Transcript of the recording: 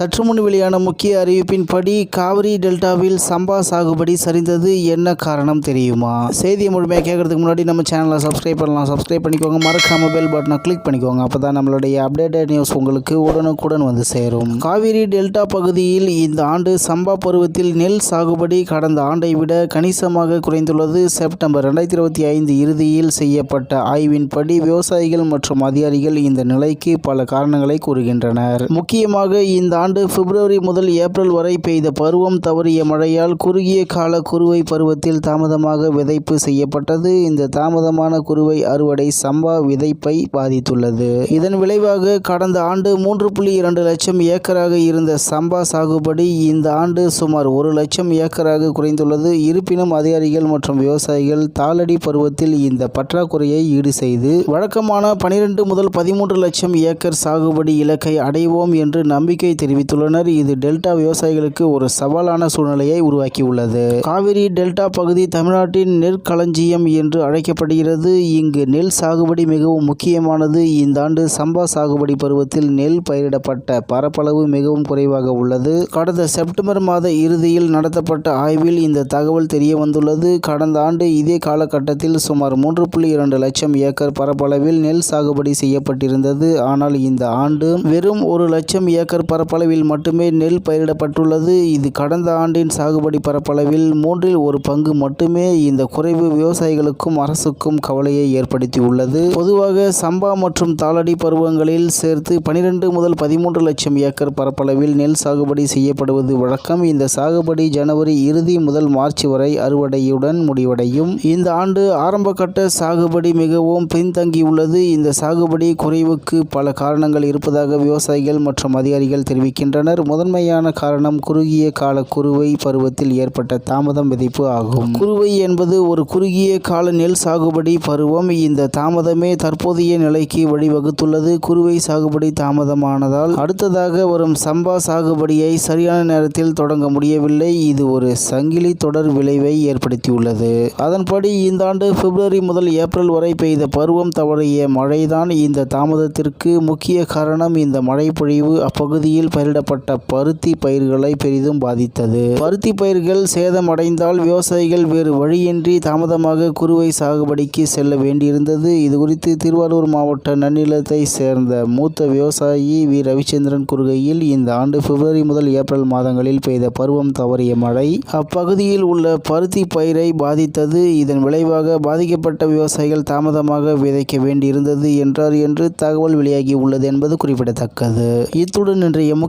சற்று முன் வெளியான முக்கிய அறிவிப்பின்படி காவிரி டெல்டாவில் சம்பா சாகுபடி சரிந்தது என்ன காரணம் தெரியுமா? செய்தியை முழுமையாக கேட்கறதுக்கு முன்னாடி நம்ம சேனலை சப்ஸ்கிரைப் பண்ணலாம். சப்ஸ்கிரைப் பண்ணிக்கோங்க. மறக்காம பெல் பட்டனை கிளிக் பண்ணிக்கோங்க. அப்போ தான் நம்மளுடைய அப்டேட்டட் நியூஸ் உங்களுக்கு உடனுக்குடன் வந்து சேரும். காவிரி டெல்டா பகுதியில் இந்த ஆண்டு சம்பா பருவத்தில் நெல் சாகுபடி கடந்த ஆண்டை விட கணிசமாக குறைந்துள்ளது. செப்டம்பர் ரெண்டாயிரத்தி இருபத்தி ஐந்து இறுதியில் செய்யப்பட்ட ஆய்வின்படி விவசாயிகள் மற்றும் அதிகாரிகள் இந்த நிலைக்கு பல காரணங்களை கூறுகின்றனர். முக்கியமாக இந்த ஆண்டு ஆண்டு பிப்ரவரி முதல் ஏப்ரல் வரை பெய்த பருவம் தவறிய மழையால் குறுகிய கால குறுவை பருவத்தில் தாமதமாக விதைப்பு செய்யப்பட்டது. இந்த தாமதமான குறுவை அறுவடை சம்பா விதைப்பை பாதித்துள்ளது. இதன் விளைவாக கடந்த ஆண்டு மூன்று புள்ளி இரண்டு லட்சம் ஏக்கராக இருந்த சம்பா சாகுபடி இந்த ஆண்டு சுமார் ஒரு லட்சம் ஏக்கராக குறைந்துள்ளது. இருப்பினும் அதிகாரிகள் மற்றும் விவசாயிகள் தாளடி பருவத்தில் இந்த பற்றாக்குறையை ஈடு செய்து வழக்கமான பனிரெண்டு முதல் பதிமூன்று லட்சம் ஏக்கர் சாகுபடி இலக்கை அடைவோம் என்று நம்பிக்கை தெரிவித்துள்ளனர். இது டெல்டா விவசாயிகளுக்கு ஒரு சவாலான சூழ்நிலையை உருவாக்கியுள்ளது. காவிரி டெல்டா பகுதி தமிழ்நாட்டின் நெற்களஞ்சியம் என்று அழைக்கப்படுகிறது. இங்கு நெல் சாகுபடி மிகவும் முக்கியமானது. இந்த ஆண்டு சம்பா சாகுபடி பருவத்தில் நெல் பயிரிடப்பட்ட பரப்பளவு மிகவும் குறைவாக உள்ளது. கடந்த செப்டம்பர் மாத இறுதியில் நடத்தப்பட்ட ஆய்வில் இந்த தகவல் தெரிய வந்துள்ளது. கடந்த ஆண்டு இதே காலகட்டத்தில் சுமார் மூன்று புள்ளி இரண்டு லட்சம் ஏக்கர் பரப்பளவில் நெல் சாகுபடி செய்யப்பட்டிருந்தது. ஆனால் இந்த ஆண்டு வெறும் ஒரு லட்சம் ஏக்கர் பரப்பளவில் மட்டுமே நெல் பயிரிடப்பட்டுள்ளது. இது கடந்த ஆண்டின் சாகுபடி பரப்பளவில் மூன்றில் ஒரு பங்கு மட்டுமே இந்த குறைவு விவசாயிகளுக்கும் அரசுக்கும் கவலையை ஏற்படுத்தியுள்ளது. பொதுவாக சம்பா மற்றும் தாளடி பருவங்களில் சேர்த்து பனிரெண்டு முதல் பதிமூன்று லட்சம் ஏக்கர் பரப்பளவில் நெல் சாகுபடி செய்யப்படுவது வழக்கம். இந்த சாகுபடி ஜனவரி இறுதி முதல் மார்ச் வரை அறுவடையுடன் முடிவடையும். இந்த ஆண்டு ஆரம்பகட்ட சாகுபடி மிகவும் பின்தங்கியுள்ளது. இந்த சாகுபடி குறைவுக்கு பல காரணங்கள் இருப்பதாக விவசாயிகள் மற்றும் அதிகாரிகள் தெரிவிக்கின்றனர் முதன்மையான காரணம் குறுகிய கால குறுவை பருவத்தில் ஏற்பட்ட தாமதம் விதைப்பு ஆகும். குறுவை என்பது ஒரு குறுகிய கால நெல் சாகுபடி பருவம். இந்த தாமதமே தற்போதைய நிலைக்கு வழிவகுத்துள்ளது. குறுவை சாகுபடி தாமதமானதால் அடுத்ததாக வரும் சம்பா சாகுபடியை சரியான நேரத்தில் தொடங்க முடியவில்லை. இது ஒரு சங்கிலி தொடர் விளைவை ஏற்படுத்தியுள்ளது. அதன்படி இந்த ஆண்டு பிப்ரவரி முதல் ஏப்ரல் வரை பெய்த பருவம் தவறிய மழைதான் இந்த தாமதத்திற்கு முக்கிய காரணம். இந்த மழை பொழிவு அப்பகுதியில் பயிரிடப்பட்ட பருத்தி பயிர்களை பெரிதும் பாதித்தது. பருத்தி பயிர்கள் சேதமடைந்தால் விவசாயிகள் வேறு வழியின்றி தாமதமாக குறுவை சாகுபடிக்கு செல்ல வேண்டியிருந்தது. இது குறித்து திருவாரூர் மாவட்ட நன்னிலத்தை சேர்ந்த மூத்த விவசாயி வி. ரவிச்சந்திரன் கூறுகையில் இந்த ஆண்டு பிப்ரவரி முதல் ஏப்ரல் மாதங்களில் பெய்த பருவம் தவறிய மழை அப்பகுதியில் உள்ள பருத்தி பயிரை பாதித்தது. இதன் விளைவாக பாதிக்கப்பட்ட விவசாயிகள் தாமதமாக விதைக்க வேண்டியிருந்தது என்றார் என்று தகவல் வெளியாகி உள்ளது என்பது குறிப்பிடத்தக்கது. இத்துடன் இன்றைய முக்கிய